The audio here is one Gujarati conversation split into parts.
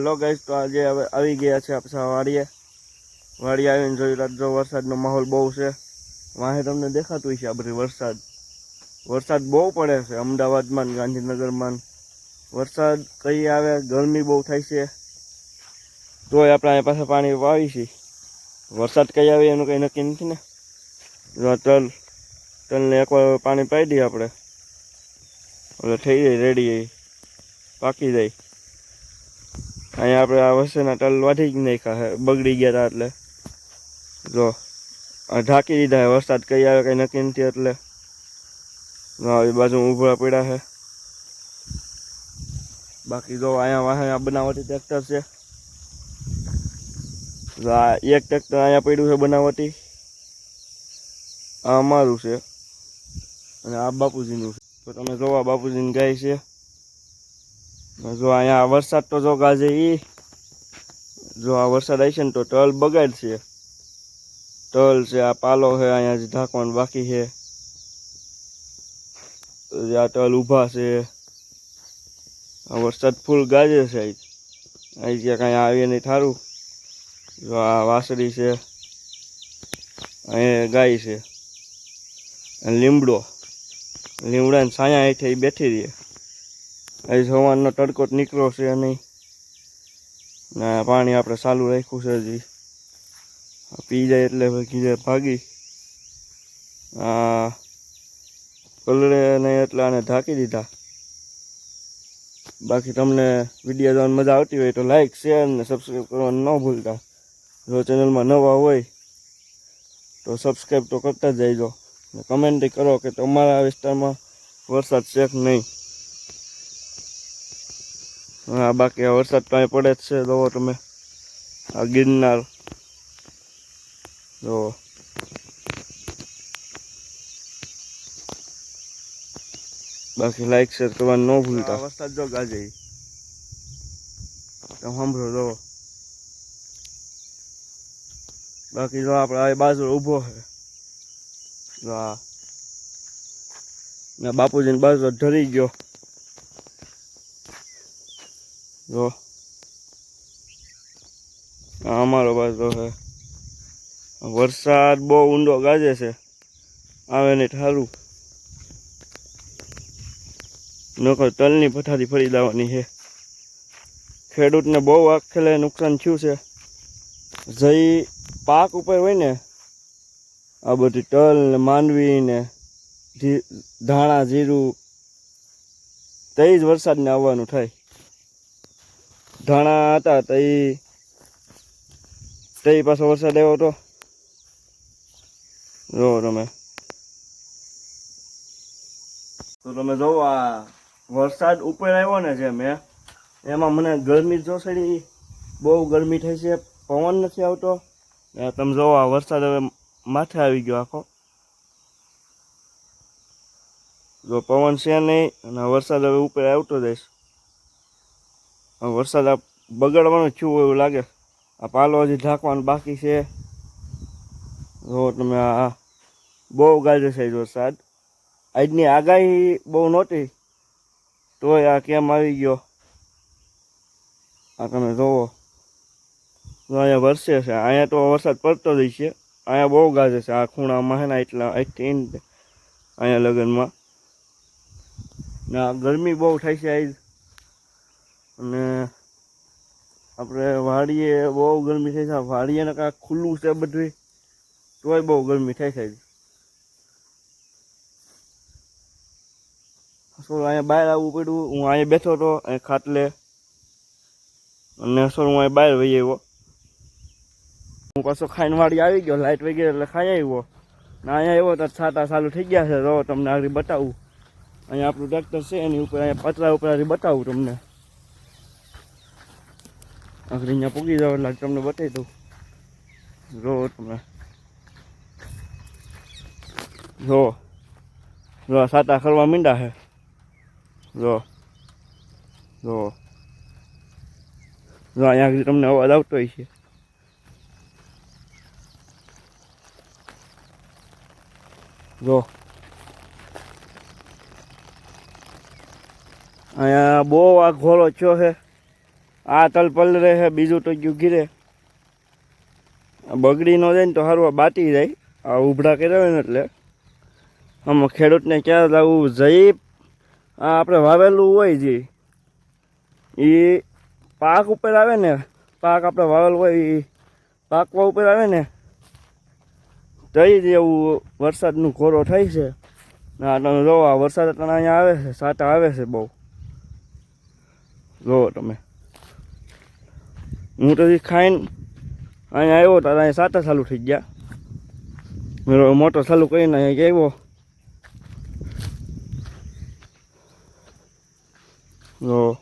હેલો ગાઈસ તો આજે હવે આવી ગયા છે આપણા વાડીએ. વાડીએ આવીને જોયું જો વરસાદનો માહોલ બહુ છે. વાહે તમને દેખાતું છે આ બધી વરસાદ. વરસાદ બહુ પડે છે, અમદાવાદમાં ગાંધીનગરમાં વરસાદ કઈ આવે, ગરમી બહુ થાય છે. તોય આપણે અહીંયા પાસે પાણી વાવી વરસાદ કઈ આવે એનું કંઈ નક્કી નથી ને. જો તલ, તલને એકવાર પાણી પાઈ દઈએ આપણે. એટલે થઈ જાય રેડી પાકી જાય. અહીંયા આપણે આ વસ્તુના તલ વાઢી જ નાખ્યા છે, બગડી ગયા હતા એટલે. જો ઢાંકી દીધા છે, વરસાદ કઈ આવે કંઈ નક્કી નથી એટલે. આવી બાજુ ઊભા પડ્યા છે. બાકી જો, અહીંયા વાહે આ બનાવટી ટ્રેક્ટર છે. આ એક ટ્રેક્ટર અહીંયા પડ્યું છે બનાવટી. આ અમારું છે. અને આ બાપુજીનું છે. તો તમે જોવા બાપુજીની ગાય છે. જો અહીંયા વરસાદ તો જો ગાજે એ જો આ વરસાદ આવશે ને તો તલ બગાડશે તલ છે, આ પાલો છે, અહીંયા જે ઢાંકવાનું બાકી છે. આ તલ ઊભા છે. આ વરસાદ ફૂલ ગાજે છે અહીં જ્યાં કાંઈ આવીએ નહીં થારું. જો આ વાસળી છે. અહીંયા ગાય છે. લીમડો. લીમડાને છાયા હેઠે બેઠી રહી. અહીં સવારનો તડકો નીકળ્યો છે નહીં ને, પાણી આપણે ચાલુ રાખ્યું છે હજી. પી જાય એટલે જે ભાગી. આ કલરે નહીં એટલે આને ઢાંકી દીધા. બાકી તમને વીડિયો જોવાની મજા આવતી હોય તો લાઇક શેર ને સબસ્ક્રાઈબ કરવાનું ન ભૂલતા. જો ચેનલમાં નવા હોય તો સબસ્ક્રાઈબ તો કરતા જ જઈજો ને કમેન્ટ કરો કે તમારા વિસ્તારમાં વરસાદ કે નહીં? હા, બાકી વરસાદ કાંઈ પડે જ છે. જોવો તમે. આ ગિરનાર. જોવો. બાકી લાઈક શેર કરવાનું ન ભૂલતા. વરસાદ જો ગાજે. તમે સાંભળો, જોવો. બાકી જો આપણે આ બાજુ ઊભો છે હા ને બાપુજીની બાજુ ઢરી ગયો. જો. અમારો બાજુ છે. વરસાદ બહુ ઊંડો ગાજે છે. આવે ને ઠારું નકર તલની પથારી ફરી દેવાની છે. ખેડૂતને બહુ આખેલે નુકસાન થયું છે. જઈ પાક ઉપર હોય ને, આ બધી તલ ને માંડવી ને ધાણા, જીરું તે જ વરસાદને આવવાનું થાય. ધાણા હતા તો એ પાછો વરસાદ આવ્યો હતો જો તમે. તો તમે જોવો આ વરસાદ ઉપર આવ્યો ને જે મેં એમાં મને ગરમી જોશે સડી. બહુ ગરમી થઈ છે, પવન નથી આવતો. તમે જોવો આ વરસાદ હવે માથે આવી ગયો આખો. જો પવન છે નહીં, અને વરસાદ હવે ઉપર આવતો જઈશ વરસાદ આ બગાડવાનું થયું એવું લાગે. આ પાલો હજી ઢાંકવાનું બાકી છે. જો તમે આ બહુ ગાજે છે વરસાદ. આજની આગાહી બહુ નહોતી. તોય આ કેમ આવી ગયો? આ તમે જોવો. અહીંયા વરસે છે. અહીંયા તો વરસાદ પડતો જ છે. અહીંયા બહુ ગાજે છે. આ ખૂણામાં છે ને એટલા અહીંથી અહીંયા લગ્નમાં. ને ગરમી બહુ થાય છે આજ. અને આપણે વાડીએ બહુ ગરમી થઈ છે. વાડીએ ને કાંઈ ખુલ્લું છે બધું તોય બહુ ગરમી થાય છે. શું અહીંયા બહાર આવવું પડ્યું. હું અહીંયા બેઠો હતો અહીં ખાટલે. અને સર હું અહીં બહાર વહી આવ્યો. હું પાછો ખાઈને વાડી આવી ગયો. લાઇટ વહી ગઈ એટલે ખાઈ આવ્યો. ને અહીંયા આવ્યો તો છાતા ચાલુ થઈ ગયા છે. તો તમને આગળ બતાવું. અહીંયા આપણું ટ્રેક્ટર છે, એની ઉપર, અહીંયા પતરા ઉપર આગળ બતાવું તમને. આગળ અહીંયા પૂગી જાવ એટલે તમને બતાવી દઉં. જો તમે જો. જો સાતા ખરવા મીંડા છે. જો. જો. જો, અહીંયા આગળ તમને અવાજ આવતો હોય છે. જો. અહીંયા બહુ આ ઘોળો થયો છે આ તલ પલરે છે બીજું તો ગયું આ બગડી ન જાય ને તો સારું બાટી જાય. આ ઉભડા કર્યા હોય ને એટલે. આમાં ખેડૂતને ક્યાં લાવવું? જઈ આ આપણે વાવેલું હોય જે. એ પાક ઉપર આવે ને, પાક આપણે વાવેલું હોય એ પાકવા ઉપર આવે ને, તઈ જ એવું વરસાદનું ઘોરો થાય છે. ના તમે જોવો આ વરસાદ અત્યારે અહીંયા આવે છે, સાટા આવે છે બહુ. જુઓ તમે. હું તો ખાઈને અહીંયા આવ્યો તો અહીંયા સાટા ચાલુ થઈ ગયા. મોટર ચાલુ કરીને અહીંયા આવ્યો જો.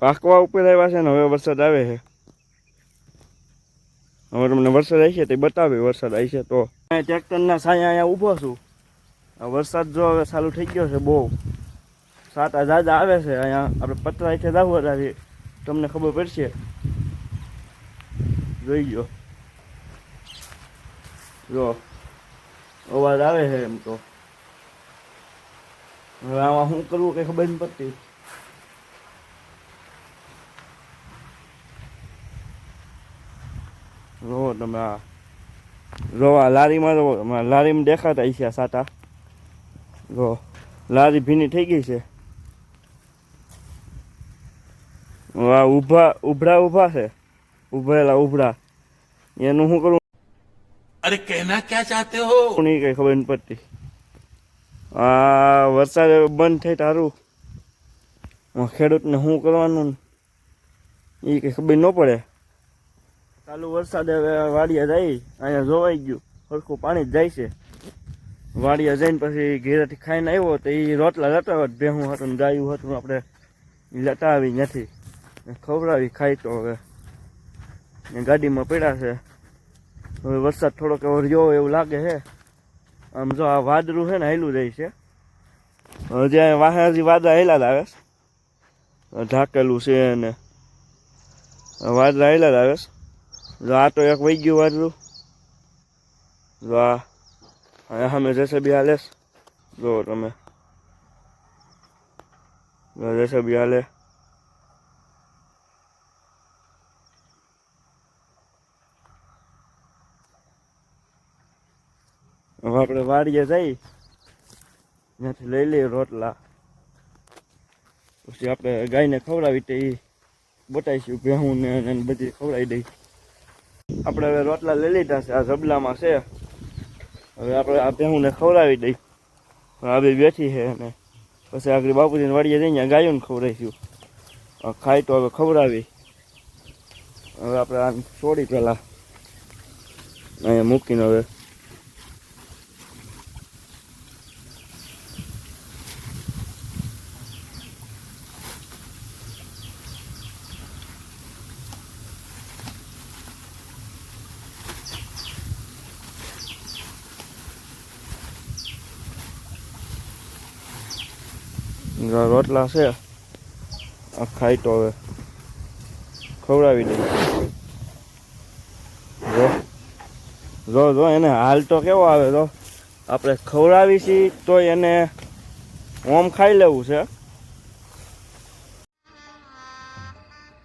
પાકવા ઉપર આવ્યા છે ને હવે વરસાદ આવે છે. હવે તમને વરસાદ આવી છે તે બતાવે વરસાદ આવી છે તો. ટ્રેક્ટરના સાયા અહીંયા ઊભો છું. વરસાદ જો હવે ચાલુ થઈ ગયો છે બહુ. સાતા હજાર આવે છે. અહીંયા આપણે પતરા છે જાવું આવી તમને ખબર પડશે. જોઈ ગયો જો, અવાજ આવે છે એમ તો. હવે આમાં શું કરવું કંઈ ખબર નથી પડતી. જો, તમે આ જો, આ લારીમાં જો લારીમાં દેખાતા છે સાટા. જો, લારી ભીની થઈ ગઈ છે. વાહ ઊભા ઉભરા ઊભા છે. ઉભરેલા ઉભરા એનું શું કરું? અરે કહેના ક્યાં ચાહતે હો? નહીં કઈ ખબર નથી પડતી આ વરસાદ બંધ થઈ તારું. ખેડૂતને શું કરવાનું એ કઈ ખબર ન પડે. ચાલુ વરસાદ હવે વાડિયા જાય અહીંયા જોવાઈ ગયું. સરખું પાણી જ જાય છે. વાડિયા જઈને પછી ઘેરાથી ખાઈને આવ્યો તો એ રોટલા લેતા હોત ભેહું હતું ગાયું હતું આપણે લેતા આવી નથી ખવડાવી ખાય તો હવે. ને ગાડીમાં પડ્યા છે. હવે વરસાદ થોડોક એવો રહ્યો એવું લાગે છે. આમ જો આ વાદળું છે ને હેલું જાય છે. હજી અહીંયા વાહે હજી વાદળા હેલા જ આવે. ઢાકેલું છે ને વાદળા હેલા જ આવે જો આ તો એક વહી ગયું વાદળું. જો આ અહીંયા સામે જશે બી હાલેશ જો તમે. જશે બી હાલે. હવે આપણે વાડીએ જઈ, ત્યાંથી લઈ લઈએ રોટલા. પછી આપણે ગાયને ખવડાવી તે બતાવીશું ભેહું ને બધી ખવડાવી દઈ. આપણે હવે રોટલા લઈ લીધા છે, આ જબલામાં છે. હવે આપણે આ ભેહુંને ખવડાવી દઈ. આ બે બેઠી છે અને પછી આગળ બાપુજીને વાડીએ જઈને ગાયોને ખવડાવીશું. ખાય તો હવે ખવડાવી. હવે આપણે આ છોડી પહેલાં અહીંયા મૂકીને હવે રોટલા છે. આ ખાઈ તો હવે. ખવડાવી દઈએ. જો. જો જો એને હાલ તો કેવો આવે જો. આપણે ખવડાવીશી છીએ તો એને ઓમ ખાઈ લેવું છે.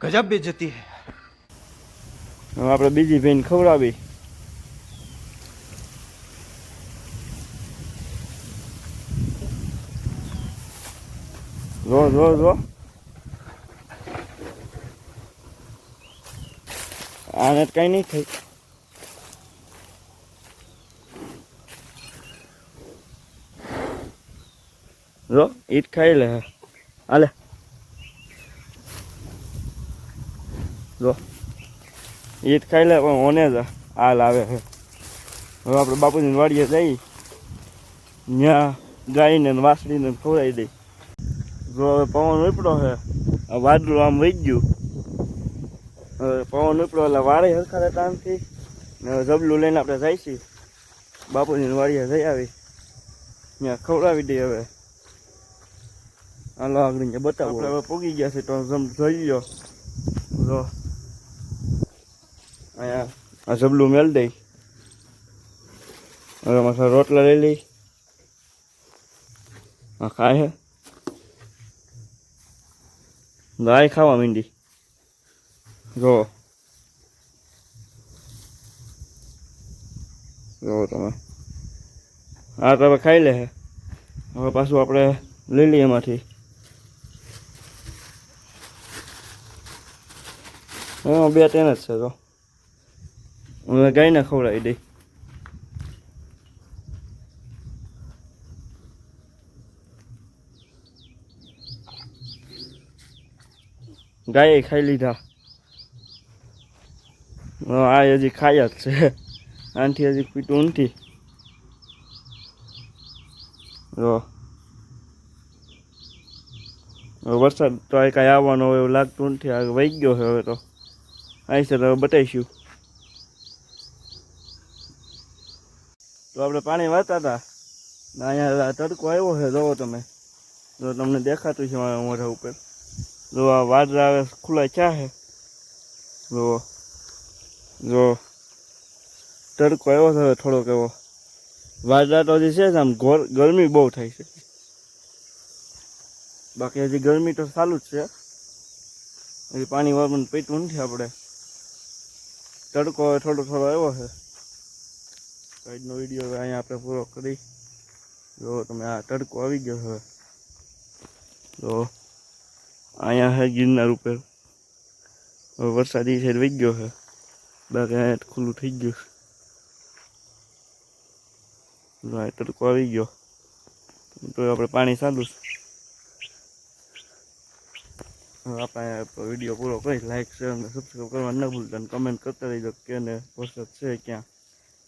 ગજબ બેજતી હે. આપણે બીજી બેન ખવડાવી. જો જો જો. આને કઈ નહીં થઈ. જો ઈટ ખાઈ લે હાલે. જો. ઈટ ખાઈ લે, પણ ઓને જ હાલ આવે હવે આપણે બાપુજીને વાડીએ જઈ ત્યાં ગાયને વાસળીને ખવડાવી દઈ. જો હવે પવન ઉપડો છે આ વાદળું આમ વહી ગયું. હવે પવન ઉપડો એટલે વાળી હરખા રહેતા આમથી ને હવે જબલું લઈને આપણે જાય છીએ બાપુજીની વાડીએ જઈ આવી. ત્યાં ખવડાવી દઈએ હવે. હાલો, આગળ બતાવો. હવે પૂગી ગયા છે તો જમ જોઈ લો જો. અહીંયા આ જબલું મેળ દઈ. હવે માથા રોટલા લઈ લઈ. આ ખાય હે. ગાય ખાવા માંડી. જો. જો તમે. આ તો હવે ખાઈ લે હવે પાછું આપણે લઈ લઈએ એમાંથી. એમાં બે ત્રણ જ છે તો હવે ગાયને ખવડાવી દઈ. ગાયે ખાઈ લીધા. આ હજી ખાયા જ છે. આનથી હજી પીટું નથી. વરસાદ તો આ કાંઈ આવવાનો હોય એવું લાગતું નથી. આ વહી ગયો છે હવે તો. આવી તો હવે બતાવીશું. તો આપણે પાણી વાંચતા હતા. અહીંયા તડકો આવ્યો છે, જોવો તમે. જો તમને દેખાતું છે મારા મોઢા ઉપર. જો આ વાદળા આવે ખુલ્લા ચા છે જો જો, તડકો એવો હવે થોડોક એવો. વાદળા તો હજી છે જ આમ ગોર, ગરમી બહુ થાય છે. બાકી હજી ગરમી તો ચાલુ જ છે. હજી પાણી વાળવાનું પીતું નથી આપણે. તડકો થોડો થોડો એવો છે. આજનો વીડિયો અહીંયા આપણે પૂરો કરી. જો, તમે આ તડકો આવી ગયો હવે. તો અહીંયા છે ગિરનાર ઉપર. હવે વરસાદી સાઈડ વહી ગયો છે બાકી ખુલ્લું થઈ ગયું જો તડકો આવી ગયો. તો આપણે પાણી ચાલુ છે. આપણે વીડિયો પૂરો કરી. લાઈક શેર અને સબસ્ક્રાઈબ કરવા ન ભૂલતા. અને કમેન્ટ કરતા રહીજો કે ને વરસાદ છે ક્યાં.